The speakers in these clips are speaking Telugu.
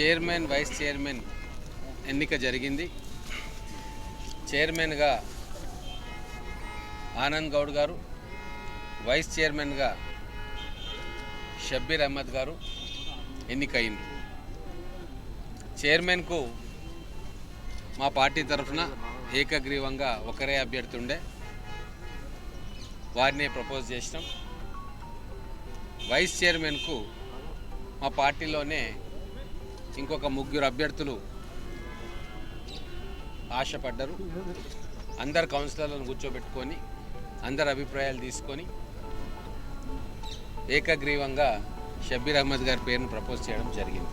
చైర్మన్ వైస్ చైర్మన్ ఎన్నిక జరిగింది. చైర్మన్గా ఆనంద్ గౌడ్ గారు వైస్ చైర్మన్గా షబ్బీర్ అహ్మద్ గారు ఎన్నికయింది చైర్మన్కు మా పార్టీ తరఫున ఏకగ్రీవంగా ఒకరే అభ్యర్థి ఉండే వారిని ప్రపోజ్ చేసినాం. వైస్ చైర్మన్కు మా పార్టీలోనే ఇంకొక ముగ్గురు అభ్యర్థులు ఆశపడ్డారు. అందరు కౌన్సిలర్లను కూర్చోబెట్టుకొని అందరి అభిప్రాయాలు తీసుకొని ఏకగ్రీవంగా షబ్బీర్ అహ్మద్ గారి పేరును ప్రపోజ్ చేయడం జరిగింది.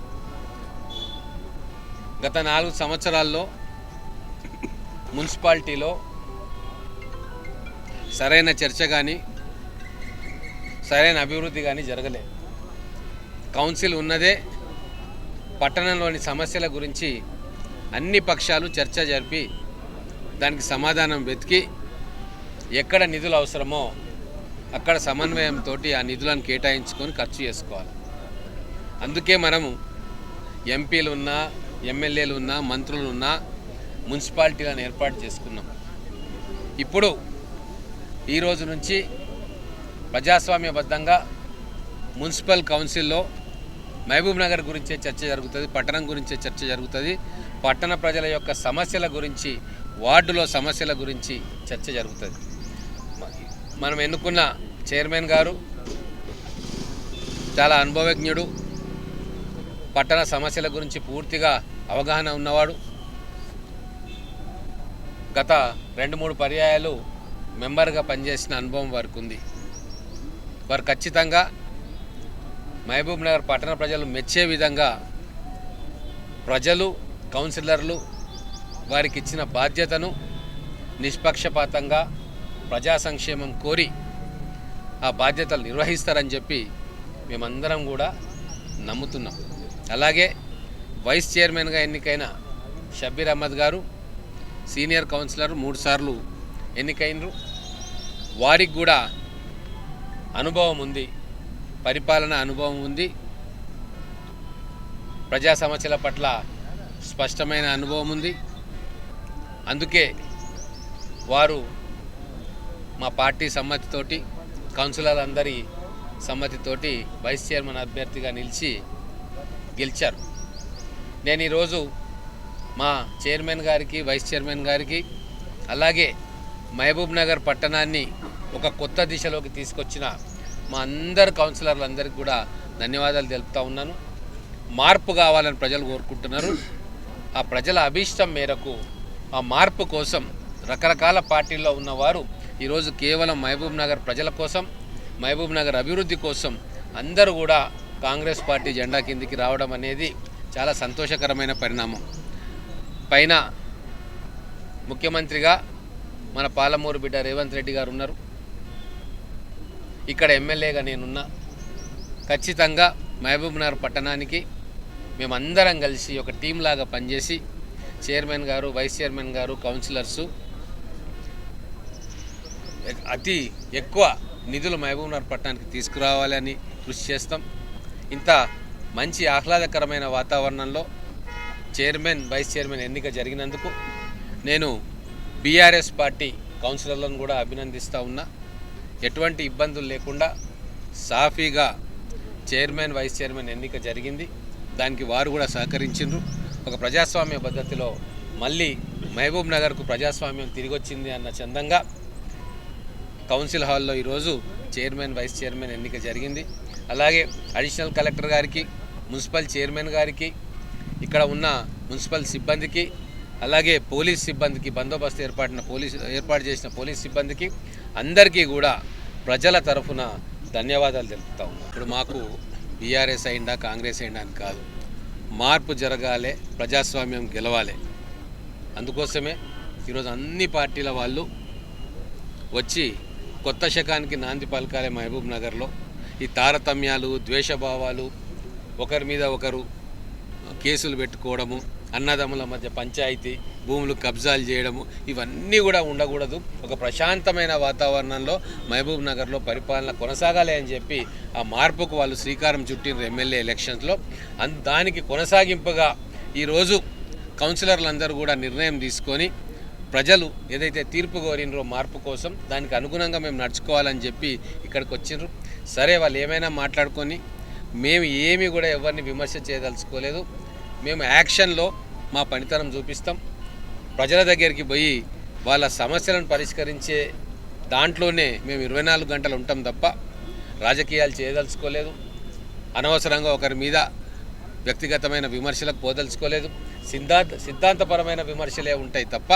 గత నాలుగు సంవత్సరాల్లో మున్సిపాలిటీలో సరైన చర్చ కానీ సరైన అభివృద్ధి కానీ జరగలేదు. కౌన్సిల్ ఉన్నదే పట్టణంలోని సమస్యల గురించి అన్ని పక్షాలు చర్చ జరిపి దానికి సమాధానం వెతికి ఎక్కడ నిధులు అవసరమో అక్కడ సమన్వయంతో ఆ నిధులను కేటాయించుకొని ఖర్చు చేసుకోవాలి. అందుకే మనము ఎంపీలు ఉన్నా ఎమ్మెల్యేలు ఉన్నా మంత్రులు ఉన్నా మున్సిపాలిటీలను ఏర్పాటు చేసుకున్నాం. ఇప్పుడు ఈ రోజు నుంచి ప్రజాస్వామ్యబద్ధంగా మున్సిపల్ కౌన్సిల్లో మహబూబ్ నగర్ గురించే చర్చ జరుగుతుంది పట్టణం గురించే చర్చ జరుగుతుంది. పట్టణ ప్రజల యొక్క సమస్యల గురించి వార్డులో సమస్యల గురించి చర్చ జరుగుతుంది. మనం ఎన్నుకున్న చైర్మన్ గారు చాలా అనుభవజ్ఞుడు పట్టణ సమస్యల గురించి పూర్తిగా అవగాహన ఉన్నవాడు. గత రెండు మూడు పర్యాయాలు మెంబర్గా పనిచేసిన అనుభవం వారికి ఉంది వారు ఖచ్చితంగా మహబూబ్ నగర్ పట్టణ ప్రజలు మెచ్చే విధంగా ప్రజలు కౌన్సిలర్లు వారికి ఇచ్చిన బాధ్యతను నిష్పక్షపాతంగా ప్రజా సంక్షేమం కోరి ఆ బాధ్యతలు నిర్వహిస్తారని చెప్పి మేమందరం కూడా నమ్ముతున్నాం. అలాగే వైస్ చైర్మన్గా ఎన్నికైన షబ్బీర్ అహ్మద్ గారు సీనియర్ కౌన్సిలర్ మూడుసార్లు ఎన్నికైనరు. వారికి కూడా అనుభవం ఉంది. పరిపాలన అనుభవం ఉంది. ప్రజా సమస్యల పట్ల స్పష్టమైన అనుభవం ఉంది. అందుకే వారు మా పార్టీ సమ్మతితోటి కౌన్సిలర్లందరి సమ్మతితోటి వైస్ చైర్మన్ అభ్యర్థిగా నిలిచి గెలిచారు. నేను ఈరోజు మా చైర్మన్ గారికి వైస్ చైర్మన్ గారికి అలాగే మహబూబ్ నగర్ పట్టణాన్ని ఒక కొత్త దిశలోకి తీసుకొచ్చిన మా అందరు కౌన్సిలర్లందరికీ కూడా ధన్యవాదాలు తెలుపుతా ఉన్నాను. మార్పు కావాలని ప్రజలు కోరుకుంటున్నారు. ఆ ప్రజల అభీష్టం మేరకు ఆ మార్పు కోసం రకరకాల పార్టీల్లో ఉన్నవారు ఈరోజు కేవలం మహబూబ్ నగర్ ప్రజల కోసం మహబూబ్ నగర్ అభివృద్ధి కోసం అందరూ కూడా కాంగ్రెస్ పార్టీ జెండా కిందికి రావడం అనేది చాలా సంతోషకరమైన పరిణామం. పైన ముఖ్యమంత్రిగా మన పాలమూరు బిడ్డ రేవంత్ రెడ్డి గారు ఉన్నారు. ఇక్కడ ఎమ్మెల్యేగా నేనున్నా. ఖచ్చితంగా మహబూబ్నగర్ పట్టణానికి మేమందరం కలిసి ఒక టీం లాగా పనిచేసి చైర్మన్ గారు వైస్ చైర్మన్ గారు కౌన్సిలర్సు అతి ఎక్కువ నిధులు మహబూబ్నగర్ పట్టణానికి తీసుకురావాలని కృషి చేస్తాం. ఇంత మంచి ఆహ్లాదకరమైన వాతావరణంలో చైర్మన్ వైస్ చైర్మన్ ఎన్నిక జరిగినందుకు నేను బీఆర్ఎస్ పార్టీ కౌన్సిలర్లను కూడా అభినందిస్తూ ఉన్నా. ఎటువంటి ఇబ్బందులు లేకుండా సాఫీగా చైర్మన్ వైస్ చైర్మన్ ఎన్నిక జరిగింది. దానికి వారు కూడా సహకరించిండ్రు. ఒక ప్రజాస్వామ్య పద్ధతిలో మళ్ళీ మహబూబ్ నగర్కు ప్రజాస్వామ్యం తిరిగి వచ్చింది అన్న చందంగా కౌన్సిల్ హాల్లో ఈరోజు చైర్మన్ వైస్ చైర్మన్ ఎన్నిక జరిగింది. అలాగే అడిషనల్ కలెక్టర్ గారికి మున్సిపల్ చైర్మన్ గారికి ఇక్కడ ఉన్న మున్సిపల్ సిబ్బందికి అలాగే పోలీస్ సిబ్బందికి బందోబస్తు ఏర్పాటిన పోలీస్ ఏర్పాటు చేసిన పోలీస్ సిబ్బందికి అందరికీ కూడా ప్రజల తరఫున ధన్యవాదాలు తెలుపుతా ఉన్నాం. ఇప్పుడు మాకు బీఆర్ఎస్ అయిందా కాంగ్రెస్ అయిందా అని కాదు. మార్పు జరగాలి ప్రజాస్వామ్యం గెలవాలి. అందుకోసమే ఈరోజు అన్ని పార్టీల వాళ్ళు వచ్చి కొత్త శకానికి నాంది పలకాలే మహబూబ్ నగర్లో. ఈ తారతమ్యాలు ద్వేషభావాలు ఒకరి మీద ఒకరు కేసులు పెట్టుకోవడము అన్నదమ్ముల మధ్య పంచాయతీ భూములు కబ్జాలు చేయడము ఇవన్నీ కూడా ఉండకూడదు. ఒక ప్రశాంతమైన వాతావరణంలో మహబూబ్ నగర్లో పరిపాలన కొనసాగాలి అని చెప్పి ఆ మార్పుకు వాళ్ళు శ్రీకారం చుట్టిన ఎమ్మెల్యే ఎలక్షన్స్లో. అన్ దానికి కొనసాగింపుగా ఈరోజు కౌన్సిలర్లందరూ కూడా నిర్ణయం తీసుకొని ప్రజలు ఏదైతే తీర్పు కోరినరో మార్పు కోసం దానికి అనుగుణంగా మేము నడుచుకోవాలని చెప్పి ఇక్కడికి వచ్చిండ్రు. సరే వాళ్ళు ఏమైనా మాట్లాడుకొని మేము ఏమీ కూడా ఎవరిని విమర్శ చేయదలుచుకోలేదు. మేము యాక్షన్లో మా పనితనం చూపిస్తాం. ప్రజల దగ్గరికి పోయి వాళ్ళ సమస్యలను పరిష్కరించే దాంట్లోనే మేము ఇరవై నాలుగు గంటలు ఉంటాం తప్ప రాజకీయాలు చేయదలుచుకోలేదు. అనవసరంగా ఒకరి మీద వ్యక్తిగతమైన విమర్శలకు పోదలుచుకోలేదు. సిద్ధాంత సిద్ధాంతపరమైన విమర్శలే ఉంటాయి తప్ప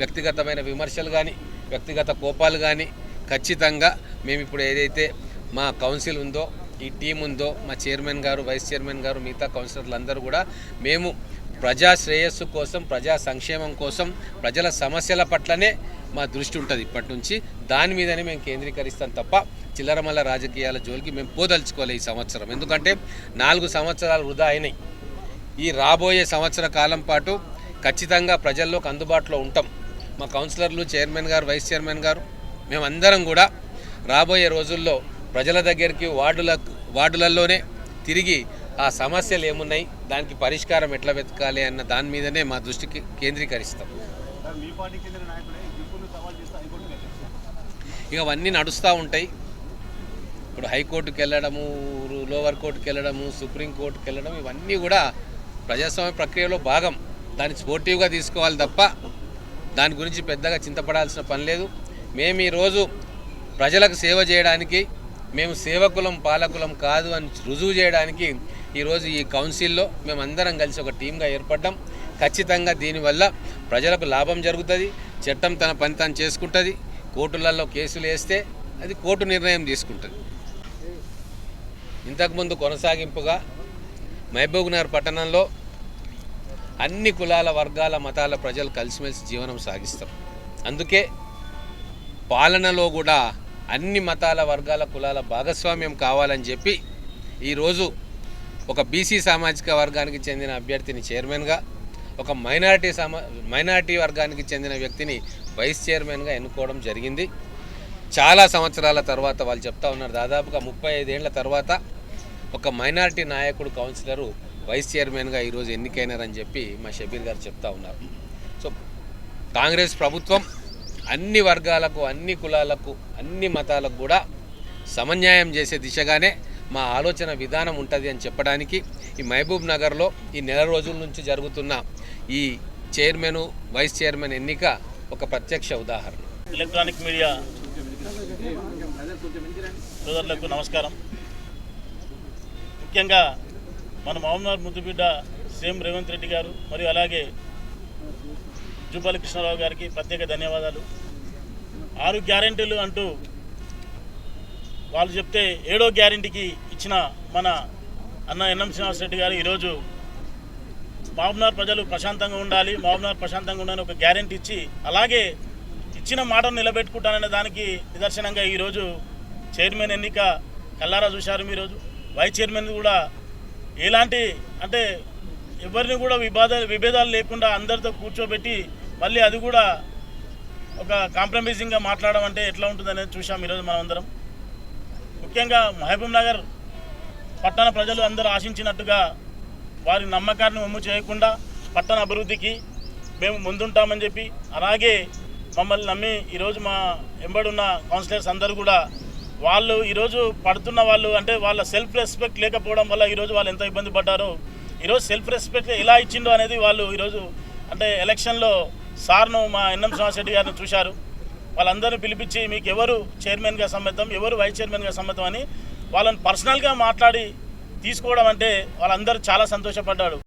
వ్యక్తిగతమైన విమర్శలు కానీ వ్యక్తిగత కోపాలు కానీ ఖచ్చితంగా మేము ఇప్పుడు ఏదైతే మా కౌన్సిల్ ఉందో ఈ టీం ఉందో మా చైర్మన్ గారు వైస్ చైర్మన్ గారు మిగతా కౌన్సిలర్లు అందరూ కూడా మేము ప్రజా శ్రేయస్సు కోసం ప్రజా సంక్షేమం కోసం ప్రజల సమస్యల పట్లనే మా దృష్టి ఉంటుంది ఇప్పటి నుంచి. దాని మీదనే మేము కేంద్రీకరిస్తాం తప్ప చిల్లరమల్ల రాజకీయాల జోలికి మేము పోదలుచుకోలే ఈ సంవత్సరం. ఎందుకంటే నాలుగు సంవత్సరాలు వృధా అయినాయి. ఈ రాబోయే సంవత్సర కాలం పాటు ఖచ్చితంగా ప్రజల్లోకి అందుబాటులో ఉంటాం. మా కౌన్సిలర్లు చైర్మన్ గారు వైస్ చైర్మన్ గారు మేమందరం కూడా రాబోయే రోజుల్లో ప్రజల దగ్గరికి వార్డుల వార్డులలోనే తిరిగి ఆ సమస్యలు ఏమున్నాయి దానికి పరిష్కారం ఎట్లా వెతకాలి అన్న దాని మీదనే మా దృష్టికి కేంద్రీకరిస్తాం. ఇక అవన్నీ నడుస్తూ ఉంటాయి. ఇప్పుడు హైకోర్టుకి వెళ్ళడము లోవర్ కోర్టుకి వెళ్ళడము సుప్రీంకోర్టుకి వెళ్ళడం ఇవన్నీ కూడా ప్రజాస్వామ్య ప్రక్రియలో భాగం. దాన్ని స్పోర్టివ్గా తీసుకోవాలి తప్ప దాని గురించి పెద్దగా చింతపడాల్సిన పని లేదు. మేము ఈరోజు ప్రజలకు సేవ చేయడానికి మేము సేవకులం పాలకులం కాదు అని రుజువు చేయడానికి ఈరోజు ఈ కౌన్సిల్లో మేమందరం కలిసి ఒక టీంగా ఏర్పడ్డాం. ఖచ్చితంగా దీనివల్ల ప్రజలకు లాభం జరుగుతుంది చట్టం తన పని తాను చేసుకుంటుంది కోర్టులలో కేసులు వేస్తే అది కోర్టు నిర్ణయం తీసుకుంటుంది. ఇంతకుముందు కొనసాగింపుగా మహబూబ్నగర్ పట్టణంలో అన్ని కులాల వర్గాల మతాల ప్రజలు కలిసిమెలిసి జీవనం సాగిస్తాం. అందుకే పాలనలో కూడా అన్ని మతాల వర్గాల కులాల భాగస్వామ్యం కావాలని చెప్పి ఈరోజు ఒక బీసీ సామాజిక వర్గానికి చెందిన అభ్యర్థిని చైర్మన్గా ఒక మైనారిటీ సమా మైనారిటీ వర్గానికి చెందిన వ్యక్తిని వైస్ చైర్మన్గా ఎన్నుకోవడం జరిగింది. చాలా సంవత్సరాల తర్వాత వాళ్ళు చెప్తా ఉన్నారు దాదాపుగా ముప్పై ఐదేళ్ళ తర్వాత ఒక మైనారిటీ నాయకుడు కౌన్సిలరు వైస్ చైర్మన్గా ఈరోజు ఎన్నికైనారని చెప్పి మా షబీర్ గారు చెప్తా ఉన్నారు. సో కాంగ్రెస్ ప్రభుత్వం అన్ని వర్గాలకు అన్ని కులాలకు అన్ని మతాలకు కూడా సమన్యాయం చేసే దిశగానే మా ఆలోచన విధానం ఉంటుంది అని చెప్పడానికి ఈ మహబూబ్ నగర్లో ఈ నెల రోజుల నుంచి జరుగుతున్న ఈ చైర్మన్ వైస్ చైర్మన్ ఎన్నిక ఒక ప్రత్యక్ష ఉదాహరణ. ఎలక్ట్రానిక్ మీడియా సోదరులకు నమస్కారం. ముఖ్యంగా మన మహమ్మద్ ముద్దుబిడ్డ సీఎం రేవంత్ రెడ్డి గారు మరియు అలాగే జూపల్లి కృష్ణారావు గారికి ప్రత్యేక ధన్యవాదాలు. ఆరు గ్యారెంటీలు అంటూ వాళ్ళు చెప్తే ఏడో గ్యారెంటీకి ఇచ్చిన మన అన్న ఎన్ఎం శ్రీనివాసరెడ్డి గారు ఈరోజు మహబూబ్నగర్ ప్రజలు ప్రశాంతంగా ఉండాలి మహబూబ్నగర్ ప్రశాంతంగా ఉండాలని ఒక గ్యారెంటీ ఇచ్చి అలాగే ఇచ్చిన మాటను నిలబెట్టుకుంటాననే దానికి నిదర్శనంగా ఈరోజు చైర్మన్ ఎన్నిక కల్లారా చూశారు ఈరోజు వైస్ చైర్మన్ కూడా ఎలాంటి అంటే ఎవరిని కూడా వివాద విభేదాలు లేకుండా అందరితో కూర్చోబెట్టి మళ్ళీ అది కూడా ఒక కాంప్రమైజింగ్గా మాట్లాడడం అంటే ఎట్లా ఉంటుందనేది చూసాం ఈరోజు మనం అందరం. ముఖ్యంగా మహబూబ్ నగర్ పట్టణ ప్రజలు అందరూ ఆశించినట్టుగా వారి నమ్మకాన్ని ఒమ్ము చేయకుండా పట్టణ అభివృద్ధికి మేము ముందుంటామని చెప్పి అలాగే మమ్మల్ని నమ్మి ఈరోజు మా ఎంబడున్న కౌన్సిలర్స్ అందరూ కూడా వాళ్ళు ఈరోజు పడుతున్న వాళ్ళు అంటే వాళ్ళ సెల్ఫ్ రెస్పెక్ట్ లేకపోవడం వల్ల ఈరోజు వాళ్ళు ఎంత ఇబ్బంది పడ్డారో ఈరోజు సెల్ఫ్ రెస్పెక్ట్ ఎలా ఇచ్చిండో అనేది వాళ్ళు ఈరోజు అంటే ఎలక్షన్లో సార్ను మా ఎన్ఎం శ్రీనివాసరెడ్డి గారిని చూశారు. వాళ్ళందరినీ పిలిపించి మీకు ఎవరు చైర్మన్గా సమ్మతం ఎవరు వైస్ చైర్మన్గా సమ్మతం అని వాళ్ళని పర్సనల్గా మాట్లాడి తీసుకోవడం అంటే వాళ్ళందరూ చాలా సంతోషపడ్డాడు